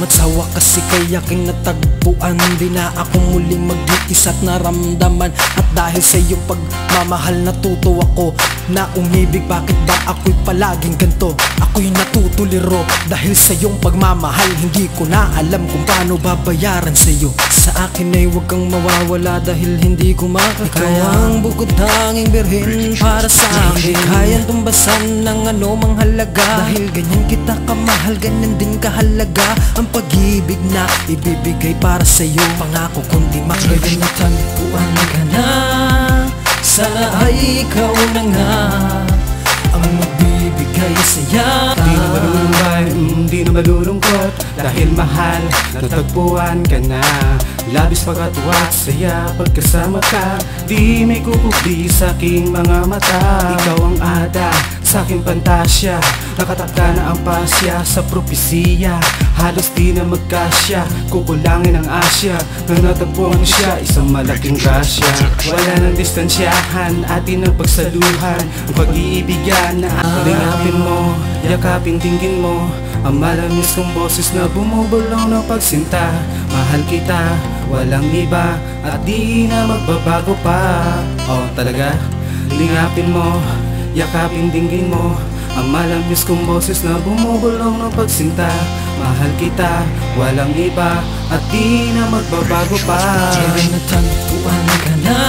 Salamat sa wakas ikay aking natagpuan. Di na ako muling mag-iisa't naramdaman. At dahil sa iyong pagmamahal natuto ako Na umibig bakit ba ako'y palaging ganto? Ako'y natutuliro dahil sa iyong pagmamahal. Hindi ko na alam kung paano babayaran sa iyo Sa akin ay huwag kang mawawala dahil hindi ko makakaya. Ang bukod tanging birhen para sa akin. Kayang tumbasan ng anumang halaga. Dahil ganyan kita kamahal, ganyan din kahalaga. Ang pag-ibig na ibibigay para sa iyo Pangako kundi ka na Sana ay ikaw na nga Ang magbibigay saya. Di na malulumbay, mm, di na malulungkot Dahil mahal, natagpuan ka na. Labis pagkatuwa at saya pagkasama ka. Di may kukubli sa aking mga mata. Ikaw ang ada sa aking pantasya. Nakatakda na ang pasya sa propesiya. Halos di na magkasya. Kukulangin ang asya. Nang natagpuan siya Isang malaking grasya. Wala nang distansyahan Atin ang pagsaluhan. Ang pag-iibigan na Lingapin mo Yakapin dinggin mo. Ang malamis kong boses na bumubulong ng pagsinta. Mahal kita Walang iba At di na magbabago pa. Oh talaga? Lingapin mo Yakapin dinggin mo. Ang malamis kong boses na bumubulong ng pagsinta. Mahal kita, walang iba At di na magbabago pa. Kaya natagpuan ka na.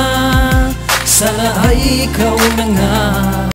Sana ay ikaw na nga